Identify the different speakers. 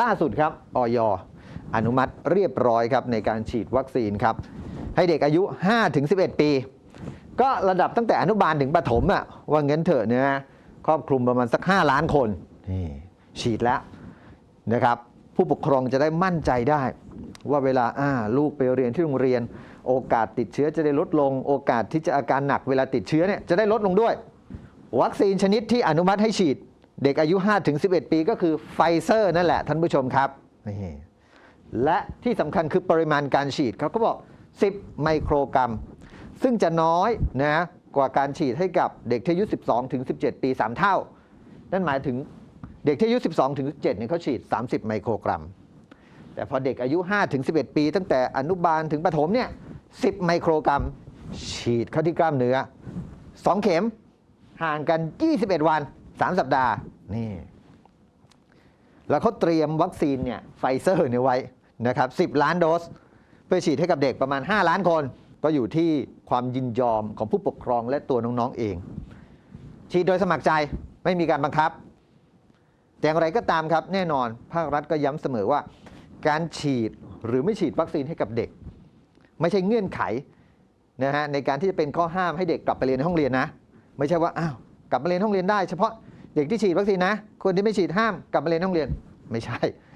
Speaker 1: ล่าสุดครับออยอนุมัติเรียบร้อยครับในการฉีดวัคซีนครับ ให้เด็กอายุ 5-11 ปี ก็ระดับตั้งแต่อนุบาลถึงประถมอะว่าเงินเถอะเนะครอบคลุมประมาณสัก 5 ล้านคนนี่ฉีดแล้วนะครับผู้ปกครองจะได้มั่นใจได้ ว่าเวลาอ่าลูกไปเรียนที่โรงเรียน โอกาสติดเชื้อจะได้ลดลง โอกาสที่จะอาการหนักเวลาติดเชื้อเนี่ยจะได้ลดลงด้วย วัคซีนชนิดที่อนุมัติให้ฉีด เด็กอายุ5-11 ปีก็คือไฟเซอร์นั่นแหละท่านผู้ชมครับนี่และที่สำคัญคือปริมาณการฉีดเขาก็บอก 10 ไมโครกรัม ซึ่งจะน้อยนะกว่าการฉีดให้กับเด็กที่อายุ 12-17 ปี 3 เท่า นั่นหมายถึงเด็กที่อายุ 12-17เนี่ยเขาฉีด 30 ไมโครกรัม แต่พอเด็กอายุ5-11 ปี ตั้งแต่อนุบาลถึงประถมเนี่ย10 ไมโครกรัม ฉีดเข้าที่กล้ามเนื้อ 2 เข็มห่างกัน 21 วัน 3 สัปดาห์นี่แล้วเขาเตรียมวัคซีนเนี่ยไฟเซอร์เนี่ยไว้นะครับ10 ล้านโดส เพื่อฉีดให้กับเด็กประมาณ 5 ล้านคน ก็อยู่ที่ความยินยอมของผู้ปกครองและตัวน้องๆเอง ฉีดโดยสมัครใจไม่มีการบังคับ แต่อย่างไรก็ตามครับแน่นอน ภาครัฐก็ย้ำเสมอว่า การฉีดหรือไม่ฉีดวัคซีนให้กับเด็ก ไม่ใช่เงื่อนไขนะฮะในการที่จะเป็นข้อห้ามให้เด็กกลับไปเรียนในห้องเรียนนะ ไม่ใช่ว่าอ้าวกลับมาเรียนห้องเรียนได้เฉพาะ เด็กที่ฉีดวัคซีนนะ คนที่ไม่ฉีดห้ามกลับมาเรียนห้องเรียนไม่ใช่